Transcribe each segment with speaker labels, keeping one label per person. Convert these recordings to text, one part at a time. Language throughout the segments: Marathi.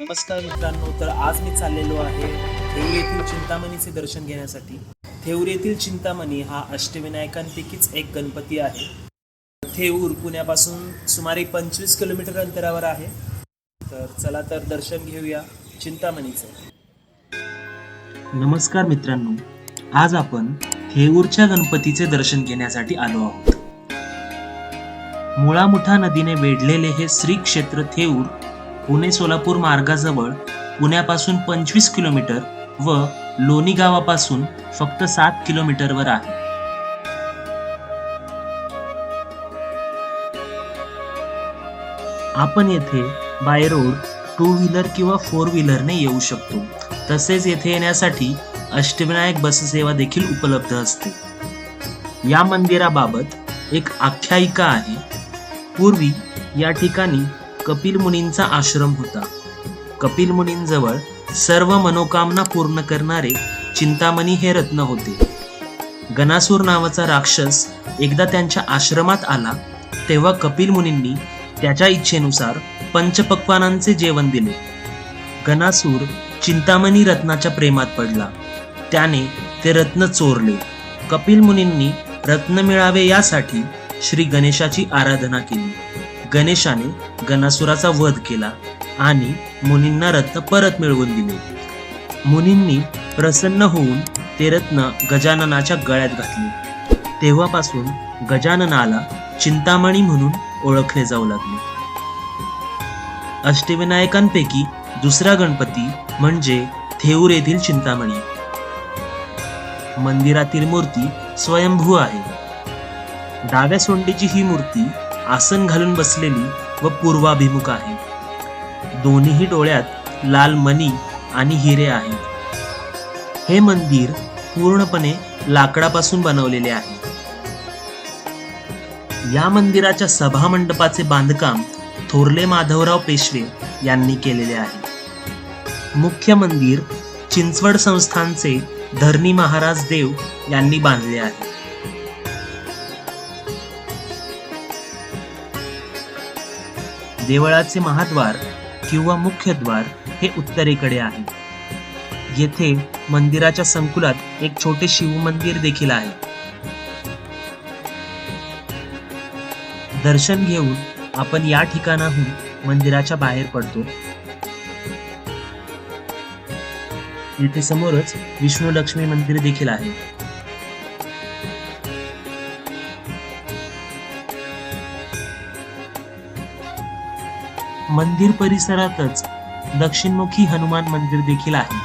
Speaker 1: नमस्कार मित्रांनो तर आज मी चाललेलो आहे थेऊर येथील चिंतामणीचे दर्शन घेण्यासाठी. थेऊर येथील चिंतामणी हा अष्टविनायकांपैकीच एक गणपती आहे. थेऊर पुण्यापासून सुमारे पंचवीस किलोमीटर अंतरावर आहे. तर चला तर दर्शन घेऊया चिंतामणीचं. नमस्कार मित्रांनो आज आपण थेऊरच्या गणपतीचे दर्शन घेण्यासाठी आलो आहोत. मुळामुठा नदीने वेढलेले हे श्री क्षेत्र थेऊर पुणे सोलापूर मार्गाजवळ पुण्यापासून पंचवीस किलोमीटर व लोणी गावापासून फक्त सात किलोमीटरवर आहे. आपण येथे बाय रोड टू व्हीलर किंवा फोर व्हीलरने येऊ शकतो. तसेच येथे येण्यासाठी अष्टविनायक बस सेवा देखील उपलब्ध असते. या मंदिराबाबत एक आख्यायिका आहे. पूर्वी या ठिकाणी कपिल मुनींचा आश्रम होता. कपिल मुनींजवळ सर्व मनोकामना पूर्ण करणारे चिंतामणी हे रत्न होते. गणासूर नावाचा राक्षस एकदा त्यांच्या आश्रमात आला तेव्हा कपिल मुनींनी त्याच्या इच्छेनुसार पंचपक्वानांचे जेवण दिले. गणासूर चिंतामणी रत्नाच्या प्रेमात पडला. त्याने ते रत्न चोरले. कपिल मुनींनी रत्न मिळावे यासाठी श्री गणेशाची आराधना केली. गणेशाने गणासुराचा वध केला आणि मुनींना रत्न परत मिळवून दिले. मुनींनी प्रसन्न होऊन ते रत्न गजाननाच्या गळ्यात घातले. तेव्हापासून गजाननाला चिंतामणी म्हणून ओळखले जाऊ लागले. अष्टविनायकांपैकी दुसरा गणपती म्हणजे थेऊर येथील चिंतामणी. मंदिरातील मूर्ती स्वयंभू आहे. डाव्या सोंडीची ही मूर्ती आसन घालून बसलेली व पूर्वाभिमुख आहे. दोन्हीही डोळ्यात लाल मणी आणि हिरे आहेत. हे मंदिर पूर्णपणे लाकडापासून बनवलेले आहे. या मंदिराच्या सभा मंडपाचे बांधकाम थोरले माधवराव पेशवे यांनी केलेले आहे. मुख्य मंदिर चिंचवड संस्थानचे धरणी महाराज देव यांनी बांधले आहे. देवळाचे महाद्वार किंवा मुख्य द्वार हे उत्तरेकडे आहे. येथे मंदिराच्या संकुलात एक छोटे शिवमंदिर देखील आहे. दर्शन घेऊन आपण या ठिकाणाहून मंदिराच्या बाहेर पडतो. येथे समोरच विष्णू लक्ष्मी मंदिर देखील आहे. मंदिर परिसरातच दक्षिणमुखी हनुमान मंदिर देखील आहे.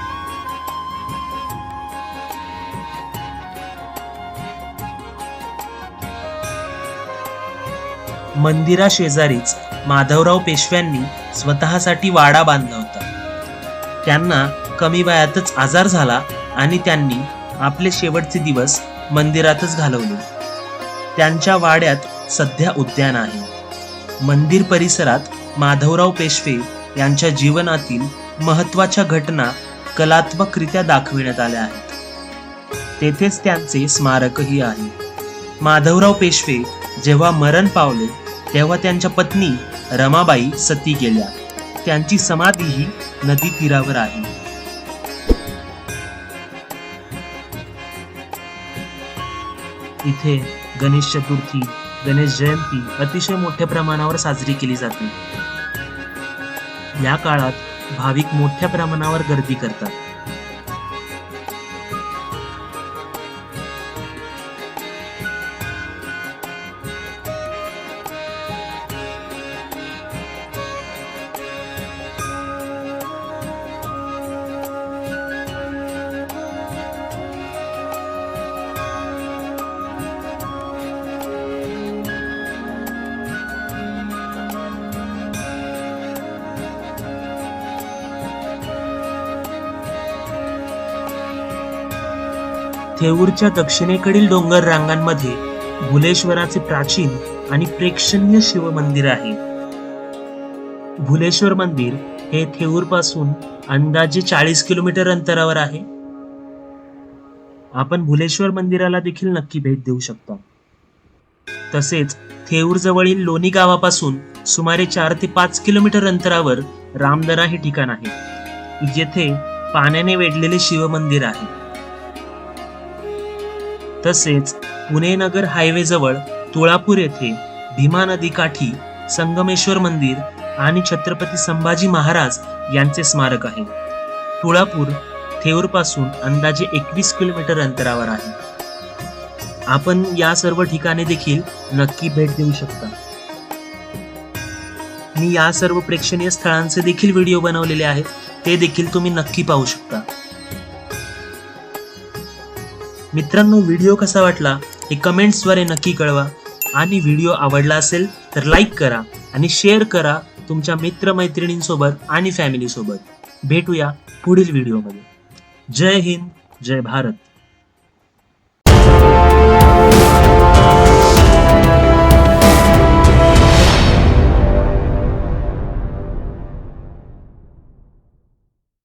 Speaker 1: मंदिरा शेजारीच माधवराव पेशव्यांनी स्वतःसाठी वाडा बांधला होता. त्यांना कमी वयातच आजार झाला आणि त्यांनी आपले शेवटचे दिवस मंदिरातच घालवले. त्यांच्या वाड्यात सध्या उद्यान आहे. मंदिर परिसरात माधवराव पेशवे यांच्या जीवनातील महत्त्वाच्या घटना कलात्मकरित्या दाखविण्यात आल्या आहेत. तेथेच त्यांचे स्मारकही आहे. माधवराव पेशवे जेव्हा मरण पावले तेव्हा त्यांच्या पत्नी रमाबाई सती गेल्या. त्यांची समाधीही नदी तीरावर आहे. इथे गणेश चतुर्थी गणेश जयंती अतिशय मोठ्या प्रमाणावर साजरी केली जाते. या काळात भाविक मोठ्या प्रमाणावर गर्दी करतात. थेऊरच्या दक्षिणेकडील डोंगर रांगांमध्ये भुलेश्वराचे प्राचीन आणि प्रेक्षणीय शिव मंदिर आहे. भुलेश्वर मंदिर हे थेऊरपासून अंदाजे चाळीस किलोमीटर अंतरावर आहे. आपण भुलेश्वर मंदिराला देखील नक्की भेट देऊ शकता. तसेच थेऊर जवळील लोणी गावापासून सुमारे चार ते पाच किलोमीटर अंतरावर रामदरा हे ठिकाण आहे. जेथे पाण्याने वेढलेले शिवमंदिर आहे. तसेच पुणे नगर हायवे जवळ तुळापूर येथे भीमा नदी काठी संगमेश्वर मंदिर आणि छत्रपती संभाजी महाराज यांचे स्मारक आहे. तुळापूर थेऊरपासून अंदाजे एकवीस किलोमीटर अंतरावर आहे. आपण या सर्व ठिकाणी देखील नक्की भेट देऊ शकता. मी या सर्व प्रेक्षणीय स्थळांचे देखील व्हिडिओ बनवलेले आहेत ते देखील तुम्ही नक्की पाहू शकता. मित्रांनो व्हिडिओ कसा वाटला हे कमेंट्सद्वारे नक्की कळवा. आणि व्हिडिओ आवडला असेल तर लाईक करा आणि शेअर करा तुमच्या मित्रमैत्रिणींसोबत आणि फॅमिलीसोबत भेटूया पुढील व्हिडिओमध्ये जय हिंद जय भारत.